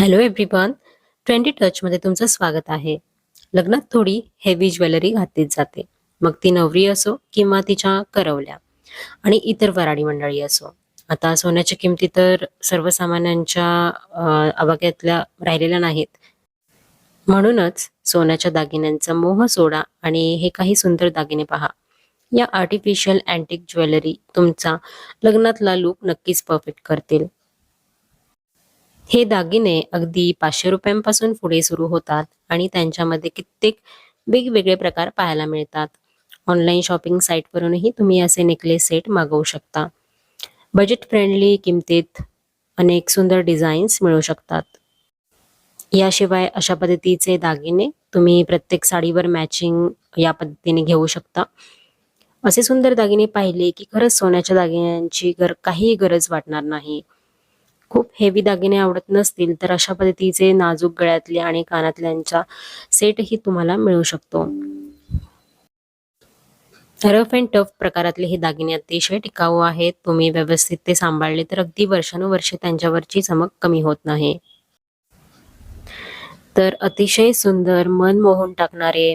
Hello everyone twenty टचमध्ये तुमचं स्वागत आहे. लग्नात थोडी हेवी ज्वेलरी घातलीच जाते. मग ती नवरी असो किंवा तिच्या करवल्या आणि इतर वराडी मंडळी असो. आता सोन्याच्या किमती तर सर्वसामान्यांच्या आवाक्यातल्या राहिलेल्या नाहीत. म्हणूनच सोन्याच्या दागिन्यांचा मोह सोडा आणि हे काही सुंदर दागिने पहा. या आर्टिफिशियल अँटिक ज्वेलरी तुमचा लग्नातला लुक नक्कीच परफेक्ट करतील. हे दागिने अगदी पाचशे रुपयांपासून पुढे सुरू होतात आणि त्यांच्यामध्ये कित्येक वेगवेगळे प्रकार पाहायला मिळतात. ऑनलाईन शॉपिंग साईटवरूनही तुम्ही असे नेकलेस सेट मागवू शकता. बजेट फ्रेंडली किमतीत अनेक सुंदर डिझाईन्स मिळू शकतात. याशिवाय अशा पद्धतीचे दागिने तुम्ही प्रत्येक साडीवर मॅचिंग या पद्धतीने घेऊ शकता. असे सुंदर दागिने पाहिले की खरंच सोन्याच्या दागिन्यांची गर काही गरज वाटणार नाही. खूप हेवी दागिने आवडत नसतील तर अशा पद्धतीचे नाजूक गळ्यातले आणि कानातल्यांचा सेटही तुम्हाला मिळू शकतो. रफ अँड टफ प्रकारातले हे दागिने अतिशय टिकाऊ आहेत. तुम्ही व्यवस्थित ते सांभाळले तर अगदी वर्षानुवर्षे त्यांच्यावरची चमक कमी होत नाही. तर अतिशय सुंदर मन मोहून टाकणारे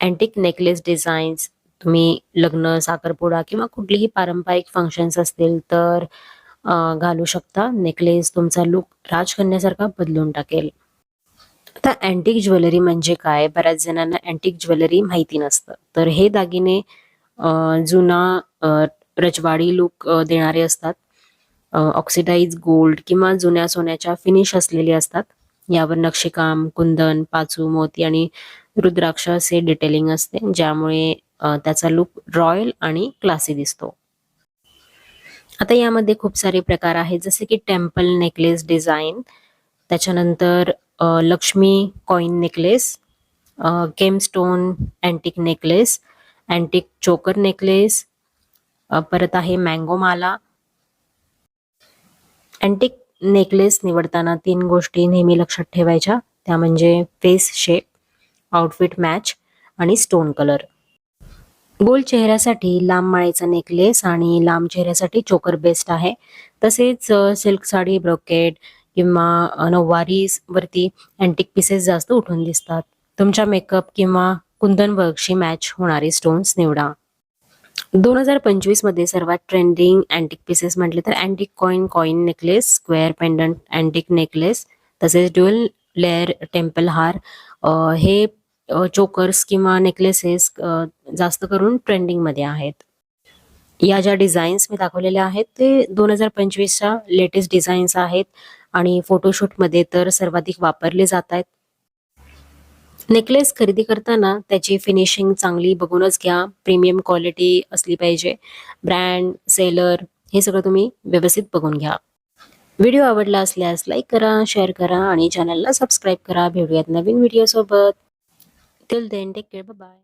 अँटिक नेकलेस डिझाईन्स तुम्ही लग्न साखरपुडा किंवा कुठलीही पारंपरिक फंक्शन्स असतील तर घालू शकता. नेकलेस तुमचा लुक राजकन्यासारखा बदलून टाकेल. आता अँटिक ज्वेलरी म्हणजे काय? बऱ्याच जणांना अँटिक ज्वेलरी माहिती नसतं. तर हे दागिने जुना रजवाडी लुक देणारे असतात. ऑक्सिडाइज गोल्ड किंवा जुन्या सोन्याच्या फिनिश असलेले असतात. यावर नक्षीकाम कुंदन पाचू मोती आणि रुद्राक्ष असे डिटेलिंग असते ज्यामुळे त्याचा लुक रॉयल आणि क्लासी दिसतो. आता यामध्ये खूप सारे प्रकार आहेत जसे की टेम्पल नेकलेस डिझाईन त्याच्यानंतर Lakshmi coin necklace gemstone antique necklace antique choker necklace परत आहे मँगो माला. अँटिक नेकलेस निवडताना तीन गोष्टी नेहमी लक्षात ठेवायच्या त्या म्हणजे फेस शेप आउटफिट मॅच आणि स्टोन कलर. गोल चेहऱ्यासाठी लांब माळेचा नेकलेस आणि लांब चेहऱ्यासाठी चोकर बेस्ट आहे. तसेच सिल्क साडी ब्रोकेट किंवा नऊवारी वरती अँटिक पीसेस जास्त उठून दिसतात. तुमच्या मेकअप किंवा कुंदन वर्कशी मॅच होणारे स्टोन्स निवडा. दोन हजार पंचवीसमध्ये सर्वात ट्रेंडिंग अँटिक पीसेस म्हटले तर antique coin coin necklace square pendant antique necklace तसेच ड्युअल लेअर टेम्पल हार हे चोकर्स किंवा नेकलेसेस जास्त करून ट्रेंडिंगमध्ये आहेत. या ज्या डिझाईन्स मी दाखवलेल्या आहेत ते दोन हजार पंचवीसच्या लेटेस्ट डिझाईन्स आहेत आणि फोटोशूटमध्ये तर सर्वाधिक वापरले जात आहेत. नेकलेस खरेदी करताना त्याची फिनिशिंग चांगली बघूनच घ्या. प्रीमियम क्वालिटी असली पाहिजे. ब्रँड सेलर हे सगळं तुम्ही व्यवस्थित बघून घ्या. व्हिडिओ आवडला असल्यास लाईक करा शेअर करा आणि चॅनलला सबस्क्राईब करा. भेटूयात नवीन व्हिडिओसोबत till then take care bye